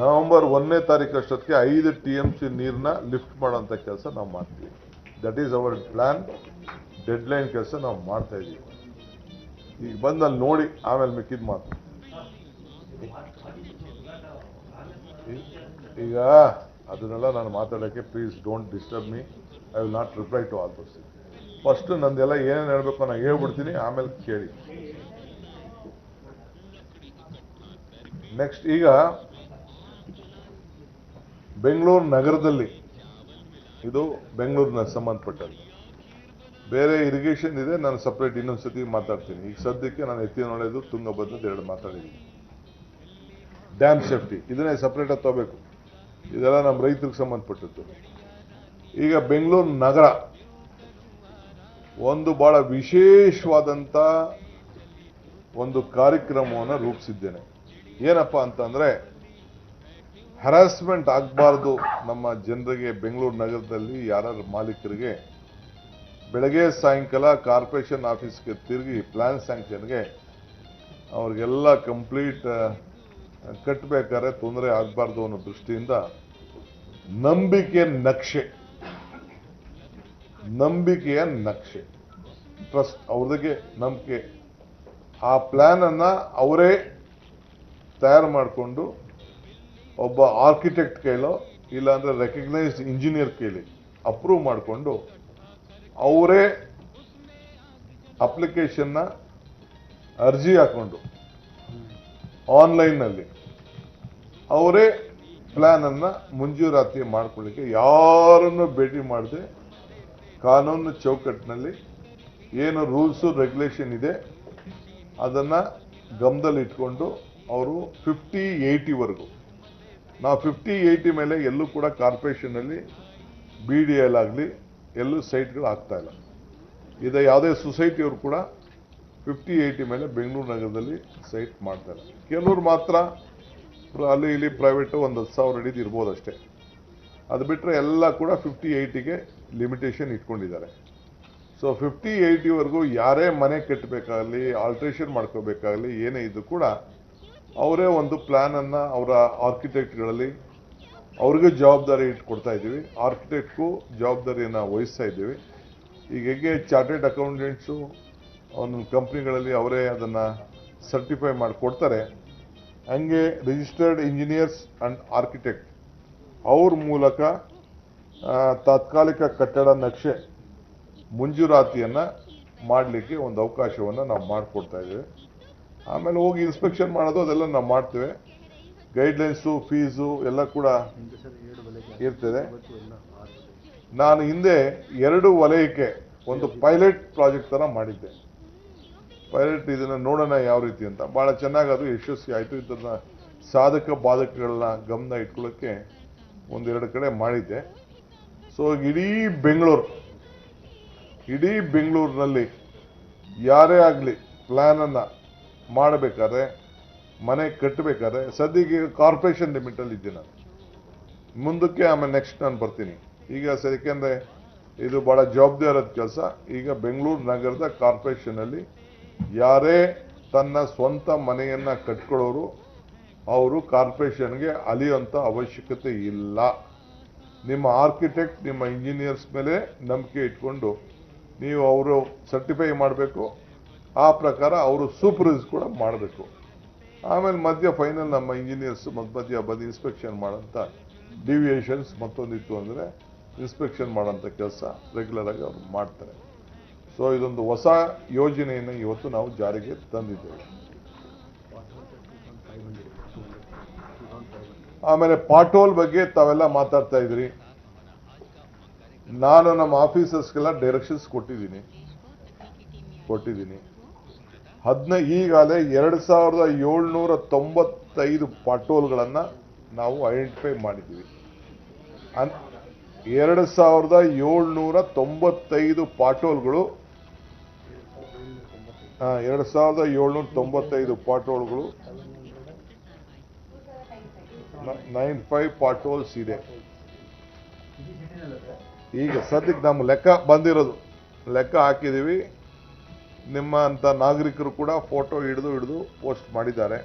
November ಒಂದನೇ ತಾರೀಕು ಅಷ್ಟೊತ್ತಿಗೆ ಐದು ಟಿ ಎಂ ಸಿ ನೀರನ್ನ ಲಿಫ್ಟ್ ಮಾಡೋಂಥ ಕೆಲಸ ನಾವು ಮಾಡ್ತೀವಿ. That is our plan deadline ಕೆಲಸ ನಾವು ಮಾಡ್ತಾ ಇದ್ದೀವಿ ಈಗ ಬಂದು ಅಲ್ಲಿ ನೋಡಿ, ಆಮೇಲೆ ಮಿಕ್ಕಿದ ಮಾತು ಈಗ ಅದನ್ನೆಲ್ಲ ನಾನು ಮಾತಾಡೋಕ್ಕೆ please don't disturb me I will not reply to all those first ನಂದೆಲ್ಲ ಏನೇನು ಹೇಳಬೇಕು ನಾನು ಹೇಳ್ಬಿಡ್ತೀನಿ, ಆಮೇಲೆ ಕೇಳಿ. ನೆಕ್ಸ್ಟ್ ಈಗ ಬೆಂಗಳೂರು ನಗರದಲ್ಲಿ ಇದು ಬೆಂಗಳೂರಿನ ಸಂಬಂಧಪಟ್ಟದ್ದು. ಬೇರೆ ಇರಿಗೇಷನ್ ಇದೆ, ನಾನು ಸಪ್ರೇಟ್ ಇನ್ನೊಂದು ಸತಿ ಮಾತಾಡ್ತೀನಿ. ಈಗ ಸದ್ಯಕ್ಕೆ ನಾನು ಎತ್ತಿ ನೋಡೋದು ತುಂಗಭದ್ರದ ಎರಡು ಮಾತಾಡಿದ್ದೀನಿ. ಡ್ಯಾಮ್ ಸೇಫ್ಟಿ ಇದನ್ನೇ ಸಪ್ರೇಟಾಗಿ ತಗೋಬೇಕು. ಇದೆಲ್ಲ ನಮ್ಮ ರೈತರಿಗೆ ಸಂಬಂಧಪಟ್ಟದ್ದು. ಈಗ ಬೆಂಗಳೂರು ನಗರ, ಒಂದು ಬಹಳ ವಿಶೇಷವಾದಂಥ ಒಂದು ಕಾರ್ಯಕ್ರಮವನ್ನು ರೂಪಿಸಿದ್ದೇನೆ. ಏನಪ್ಪ ಅಂತಂದ್ರೆ ಹರಾಸ್ಮೆಂಟ್ ಆಗಬಾರ್ದು ನಮ್ಮ ಜನರಿಗೆ ಬೆಂಗಳೂರು ನಗರದಲ್ಲಿ ಯಾರ್ಯಾರ ಮಾಲೀಕರಿಗೆ, ಬೆಳಗ್ಗೆ ಸಾಯಂಕಾಲ ಕಾರ್ಪೊರೇಷನ್ ಆಫೀಸ್ಗೆ ತಿರುಗಿ ಪ್ಲಾನ್ ಸ್ಯಾಂಕ್ಷನ್ಗೆ ಅವ್ರಿಗೆಲ್ಲ ಕಂಪ್ಲೀಟ್ ಕಟ್ಟಬೇಕಾದ್ರೆ ತೊಂದರೆ ಆಗಬಾರ್ದು ಅನ್ನೋ ದೃಷ್ಟಿಯಿಂದ ನಂಬಿಕೆ ನಕ್ಷೆ. ನಂಬಿಕೆಯ ನಕ್ಷೆ. ಟ್ರಸ್ಟ್ ಅವ್ರದಕ್ಕೆ ನಂಬಿಕೆ. ಆ ಪ್ಲ್ಯಾನನ್ನು ಅವರೇ ತಯಾರು ಮಾಡಿಕೊಂಡು ಒಬ್ಬ ಆರ್ಕಿಟೆಕ್ಟ್ ಕೈಲೋ ಇಲ್ಲಾಂದ್ರೆ ರೆಕಗ್ನೈಸ್ಡ್ ಇಂಜಿನಿಯರ್ ಕೇಳಿ ಅಪ್ರೂವ್ ಮಾಡಿಕೊಂಡು ಅವರೇ ಅಪ್ಲಿಕೇಶನ್ನ ಅರ್ಜಿ ಹಾಕೊಂಡು ಆನ್ಲೈನ್ನಲ್ಲಿ ಅವರೇ ಪ್ಲಾನ್ ಅನ್ನ ಮಂಜೂರಾತಿ ಮಾಡ್ಕೊಳ್ಳಿಕ್ಕೆ ಯಾರನ್ನು ಭೇಟಿ ಮಾಡದೆ, ಕಾನೂನು ಚೌಕಟ್ಟಿನಲ್ಲಿ ಏನು ರೂಲ್ಸು ರೆಗ್ಯುಲೇಷನ್ ಇದೆ, ಅದನ್ನ ಗಮನದಲ್ಲಿ ಇಟ್ಕೊಂಡು ಅವರು ಫಿಫ್ಟಿ ಏಯ್ಟಿವರೆಗೂ ನಾವು ಫಿಫ್ಟಿ ಏಯ್ಟಿ ಮೇಲೆ ಎಲ್ಲೂ ಕೂಡ ಕಾರ್ಪೊರೇಷನಲ್ಲಿ ಬಿ ಡಿ ಎಲ್ ಆಗಲಿ ಎಲ್ಲೂ ಸೈಟ್ಗಳು ಆಗ್ತಾ ಇಲ್ಲ. ಇದು ಯಾವುದೇ ಸೊಸೈಟಿಯವರು ಕೂಡ ಫಿಫ್ಟಿ ಏಯ್ಟಿ ಮೇಲೆ ಬೆಂಗಳೂರು ನಗರದಲ್ಲಿ ಸೈಟ್ ಮಾಡ್ತಾರೆ ಕೆಲವರು ಮಾತ್ರ ಅಲ್ಲಿ ಇಲ್ಲಿ ಪ್ರೈವೇಟು ಒಂದು ಹತ್ತು ಸಾವಿರ ಅಡಿದು ಇರ್ಬೋದು ಅಷ್ಟೇ. ಅದು ಬಿಟ್ಟರೆ ಎಲ್ಲ ಕೂಡ ಫಿಫ್ಟಿ ಏಯ್ಟಿಗೆ ಲಿಮಿಟೇಷನ್ ಇಟ್ಕೊಂಡಿದ್ದಾರೆ. ಸೊ ಫಿಫ್ಟಿ ಏಯ್ಟಿವರೆಗೂ ಯಾರೇ ಮನೆ ಕಟ್ಟಬೇಕಾಗಲಿ ಆಲ್ಟ್ರೇಷನ್ ಮಾಡ್ಕೋಬೇಕಾಗಲಿ, ಏನೇ ಇದ್ದು ಕೂಡ ಅವರೇ ಒಂದು ಪ್ಲ್ಯಾನನ್ನು ಅವರ ಆರ್ಕಿಟೆಕ್ಟ್ಗಳಲ್ಲಿ ಅವ್ರಿಗೆ ಜವಾಬ್ದಾರಿ ಇಟ್ಕೊಡ್ತಾ ಇದ್ದೀವಿ. ಆರ್ಕಿಟೆಕ್ಟ್ಗೂ ಜವಾಬ್ದಾರಿಯನ್ನು ವಹಿಸ್ತಾ ಇದ್ದೀವಿ. ಈಗ ಹೇಗೆ ಚಾರ್ಟೆಡ್ ಅಕೌಂಟೆಂಟ್ಸು ಒಂದೊಂದು ಕಂಪ್ನಿಗಳಲ್ಲಿ ಅವರೇ ಅದನ್ನು ಸರ್ಟಿಫೈ ಮಾಡಿಕೊಡ್ತಾರೆ. ಹಂಗೆ ರಿಜಿಸ್ಟರ್ಡ್ ಇಂಜಿನಿಯರ್ಸ್ ಅಂಡ್ ಆರ್ಕಿಟೆಕ್ಟ್ ಅವ್ರ ಮೂಲಕ ತಾತ್ಕಾಲಿಕ ಕಟ್ಟಡ ನಕ್ಷೆ ಮುಂಜೂರಾತಿಯನ್ನು ಮಾಡಲಿಕ್ಕೆ ಒಂದು ಅವಕಾಶವನ್ನು ನಾವು ಮಾಡಿಕೊಡ್ತಾ ಇದ್ದೇವೆ. ಆಮೇಲೆ ಹೋಗಿ ಇನ್ಸ್ಪೆಕ್ಷನ್ ಮಾಡೋದು, ಅದೆಲ್ಲ ನಾವು ಮಾಡ್ತೇವೆ. ಗೈಡ್ಲೈನ್ಸು ಫೀಸು ಎಲ್ಲ ಕೂಡ ಇರ್ತದೆ. ನಾನು ಹಿಂದೆ ಎರಡು ವಲಯಕ್ಕೆ ಒಂದು ಪೈಲಟ್ ಪ್ರಾಜೆಕ್ಟ್ ಥರ ಮಾಡಿದ್ದೆ. ಪೈಲಟ್ ಇದನ್ನ ನೋಡೋಣ ಯಾವ ರೀತಿ ಅಂತ. ಬಹಳ ಚೆನ್ನಾಗಿ ಅದು ಯಶಸ್ವಿ ಆಯಿತು. ಇದನ್ನು ಸಾಧಕ ಬಾಧಕಗಳನ್ನ ಗಮನ ಇಟ್ಕೊಳ್ಳೋಕ್ಕೆ ಒಂದೆರಡು ಕಡೆ ಮಾಡಿದ್ದೆ. ಸೊ ಇಡೀ ಬೆಂಗಳೂರು, ಇಡೀ ಬೆಂಗಳೂರಿನಲ್ಲಿ ಯಾರೇ ಆಗಲಿ ಪ್ಲ್ಯಾನನ್ನು ಮಾಡಬೇಕಾದ್ರೆ, ಮನೆ ಕಟ್ಟಬೇಕಾದ್ರೆ, ಸದ್ಯಕ್ಕೆ ಕಾರ್ಪೊರೇಷನ್ ಲಿಮಿಟಲ್ಲಿ ಇದ್ದೆ ನಾನು. ಮುಂದಕ್ಕೆ ಆಮೇಲೆ ನೆಕ್ಸ್ಟ್ ನಾನು ಬರ್ತೀನಿ. ಈಗ ಸ- ಯಾಕೆಂದ್ರೆ ಇದು ಭಾಳ ಜವಾಬ್ದಾರದ ಕೆಲಸ. ಈಗ ಬೆಂಗಳೂರು ನಗರದ ಕಾರ್ಪೊರೇಷನಲ್ಲಿ ಯಾರೇ ತನ್ನ ಸ್ವಂತ ಮನೆಯನ್ನು ಕಟ್ಕೊಳ್ಳೋರು, ಅವರು ಕಾರ್ಪೊರೇಷನ್ಗೆ ಅಲಿಯುವಂಥ ಅವಶ್ಯಕತೆ ಇಲ್ಲ. ನಿಮ್ಮ ಆರ್ಕಿಟೆಕ್ಟ್ ನಿಮ್ಮ ಇಂಜಿನಿಯರ್ಸ್ ಮೇಲೆ ನಂಬಿಕೆ ಇಟ್ಕೊಂಡು ನೀವು ಅವರು ಸರ್ಟಿಫೈ ಮಾಡಬೇಕು. ಆ ಪ್ರಕಾರ ಅವರು ಸೂಪರ್ವೈಸ್ ಕೂಡ ಮಾಡಬೇಕು. ಆಮೇಲೆ ಮಧ್ಯ ಫೈನಲ್ ನಮ್ಮ ಇಂಜಿನಿಯರ್ಸ್ ಮಧ್ಯ ಬಂದು ಇನ್ಸ್ಪೆಕ್ಷನ್ ಮಾಡೋಂಥ ಡಿವಿಯೇಷನ್ಸ್ ಮತ್ತೊಂದಿತ್ತು ಅಂದರೆ ಇನ್ಸ್ಪೆಕ್ಷನ್ ಮಾಡೋಂಥ ಕೆಲಸ ರೆಗ್ಯುಲರಾಗಿ ಅವರು ಮಾಡ್ತಾರೆ. ಸೊ ಇದೊಂದು ಹೊಸ ಯೋಜನೆಯನ್ನು ಇವತ್ತು ನಾವು ಜಾರಿಗೆ ತಂದಿದ್ದೇವೆ. ಆಮೇಲೆ ಪಾಟೋಲ್ ಬಗ್ಗೆ ತಾವೆಲ್ಲ ಮಾತಾಡ್ತಾ ಇದ್ರಿ. ನಾನು ನಮ್ಮ ಆಫೀಸರ್ಸ್ಗೆಲ್ಲ ಡೈರೆಕ್ಷನ್ಸ್ ಕೊಟ್ಟಿದ್ದೀನಿ. ಕೊಟ್ಟಿದ್ದೀನಿ. ಹದಿನ, ಈಗಾಗಲೇ ಎರಡು ಸಾವಿರದ ಏಳ್ನೂರ ತೊಂಬತ್ತೈದು ಪಾಟೋಲ್ಗಳನ್ನು ನಾವು ಐಡೆಂಟಿಫೈ ಮಾಡಿದ್ದೀವಿ. ಅನ್, ಎರಡು ಸಾವಿರದ ಏಳ್ನೂರ ತೊಂಬತ್ತೈದು ಪಾಟೋಲ್ಗಳು ಎರಡು ಸಾವಿರದ ಏಳ್ನೂರ ತೊಂಬತ್ತೈದು ಪಾಟೋಲ್ಗಳು ನೈನ್ ಫೈವ್ ಪಾಟೋಲ್ಸ್ ಇದೆ. ಈಗ ಸದ್ಯಕ್ಕೆ ನಮ್ಮ ಲೆಕ್ಕ ಬಂದಿರೋದು. ಲೆಕ್ಕ ಹಾಕಿದ್ದೀವಿ. ನಿಮ್ಮ ಅಂತ ನಾಗರಿಕರು ಕೂಡ ಫೋಟೋ ಹಿಡಿದು ಹಿಡಿದು ಪೋಸ್ಟ್ ಮಾಡಿದ್ದಾರೆ.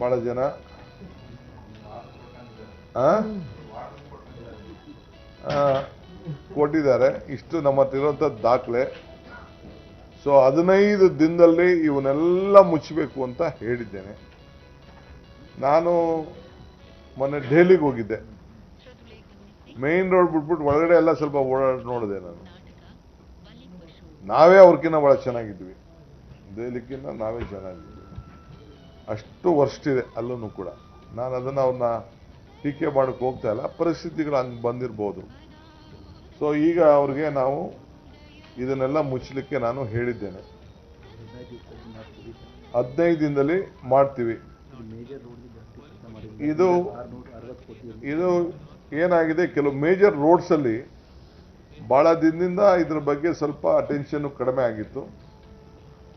ಭಾಳ ಜನ. ಕೊಟ್ಟಿದ್ದಾರೆ. ಇಷ್ಟು ನಮ್ಮ ಹತ್ರ ಇರುವಂತ ದಾಖಲೆ. ಸೊ ಹದಿನೈದು ದಿನದಲ್ಲಿ ಇವನ್ನೆಲ್ಲ ಮುಚ್ಚಬೇಕು ಅಂತ ಹೇಳಿದ್ದೇನೆ. ನಾನು ಮೊನ್ನೆ ಡೆಲ್ಲಿಗೆ ಹೋಗಿದ್ದೆ. ಮೇನ್ ರೋಡ್ ಬಿಟ್ಬಿಟ್ಟು ಒಳಗಡೆ ಎಲ್ಲ ಸ್ವಲ್ಪ ಓಡಾಡಿ, ನೋಡಿದೆ ನಾನು. ನಾವೇ ಅವ್ರಕ್ಕಿಂತ ಬಹಳ ಚೆನ್ನಾಗಿದ್ವಿ. ದೆಹಲಿಕ್ಕಿಂತ ನಾವೇ ಚೆನ್ನಾಗಿದ್ವಿ. ಅಷ್ಟು ವರ್ಷ ಇದೆ ಅಲ್ಲೂ ಕೂಡ. ನಾನು ಅದನ್ನು ಅವ್ರನ್ನ ಟೀಕೆ ಮಾಡಕ್ಕೆ ಹೋಗ್ತಾ ಇಲ್ಲ. ಪರಿಸ್ಥಿತಿಗಳು ಹಂಗೆ ಬಂದಿರ್ಬೋದು. ಸೊ ಈಗ ಅವ್ರಿಗೆ ನಾವು ಇದನ್ನೆಲ್ಲ ಮುಚ್ಚಲಿಕ್ಕೆ ನಾನು ಹೇಳಿದ್ದೇನೆ. ಹದಿನೈದು ದಿನದಲ್ಲಿ ಮಾಡ್ತೀವಿ. ಇದು ಇದು ಏನಾಗಿದೆ, ಕೆಲವು ಮೇಜರ್ ರೋಡ್ಸ್ ಬಹಳ ದಿನದಿಂದ ಇದ್ರ ಬಗ್ಗೆ ಸ್ವಲ್ಪ ಅಟೆನ್ಷನ್ ಕಡಿಮೆ ಆಗಿತ್ತು.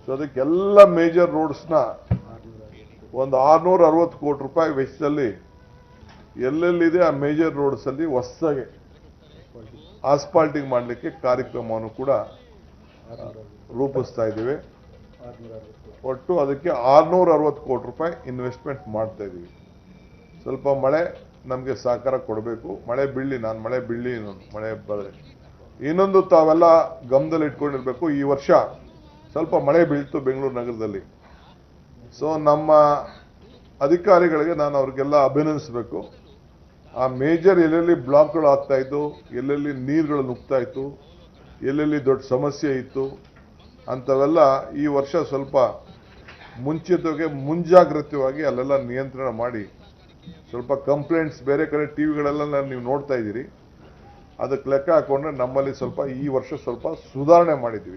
ಸೊ ಅದಕ್ಕೆಲ್ಲ ಮೇಜರ್ ರೋಡ್ಸ್ನ ಒಂದು ಆರ್ನೂರ ಅರವತ್ತು ಕೋಟಿ ರೂಪಾಯಿ ವೆಚ್ಚದಲ್ಲಿ ಎಲ್ಲೆಲ್ಲಿದೆ ಆ ಮೇಜರ್ ರೋಡ್ಸ್ ಅಲ್ಲಿ ಹೊಸದಾಗಿ ಆಸ್ಪಾಲ್ಟಿಂಗ್ ಮಾಡಲಿಕ್ಕೆ ಕಾರ್ಯಕ್ರಮವನ್ನು ಕೂಡ ರೂಪಿಸ್ತಾ ಇದ್ದೀವಿ. ಒಟ್ಟು ಅದಕ್ಕೆ ಆರ್ನೂರ ಅರವತ್ತು ಕೋಟಿ ರೂಪಾಯಿ ಇನ್ವೆಸ್ಟ್ಮೆಂಟ್ ಮಾಡ್ತಾ ಇದ್ದೀವಿ. ಸ್ವಲ್ಪ ಮಳೆ ನಮಗೆ ಸಹಕಾರ ಕೊಡಬೇಕು. ಮಳೆ ಬೀಳಲಿ, ನಾನು ಮಳೆ ಬೀಳಲಿ, ಮಳೆ ಬರದೆ ಇನ್ನೊಂದು ತಾವೆಲ್ಲ ಗಮನದಲ್ಲಿ ಇಟ್ಕೊಂಡಿರ್ಬೇಕು, ಈ ವರ್ಷ ಸ್ವಲ್ಪ ಮಳೆ ಬೀಳ್ತು ಬೆಂಗಳೂರು ನಗರದಲ್ಲಿ. ಸೊ ನಮ್ಮ ಅಧಿಕಾರಿಗಳಿಗೆ ನಾನು ಅವ್ರಿಗೆಲ್ಲ ಅಭಿನಂದಿಸಬೇಕು. ಆ ಮೇಜರ್ ಎಲ್ಲೆಲ್ಲಿ ಬ್ಲಾಕ್ಗಳು ಆಗ್ತಾ ಇತ್ತು ಎಲ್ಲೆಲ್ಲಿ ನೀರುಗಳು ನುಗ್ತಾ ಇತ್ತು, ಎಲ್ಲೆಲ್ಲಿ ದೊಡ್ಡ ಸಮಸ್ಯೆ ಇತ್ತು, ಅಂಥವೆಲ್ಲ ಈ ವರ್ಷ ಸ್ವಲ್ಪ ಮುಂಚಿತವಾಗಿ ಮುಂಜಾಗ್ರತೆಯಾಗಿ ಅಲ್ಲೆಲ್ಲ ನಿಯಂತ್ರಣ ಮಾಡಿ, ಸ್ವಲ್ಪ ಕಂಪ್ಲೇಂಟ್ಸ್ ಬೇರೆ ಕಡೆ ಟಿವಿಗಳೆಲ್ಲ ನೀವು ನೋಡ್ತಾ ಇದ್ದೀರಿ. ಅದಕ್ಕೆ ಲೆಕ್ಕ ಹಾಕೊಂಡ್ರೆ ನಮ್ಮಲ್ಲಿ ಸ್ವಲ್ಪ ಈ ವರ್ಷ ಸ್ವಲ್ಪ ಸುಧಾರಣೆ ಮಾಡಿದ್ವಿ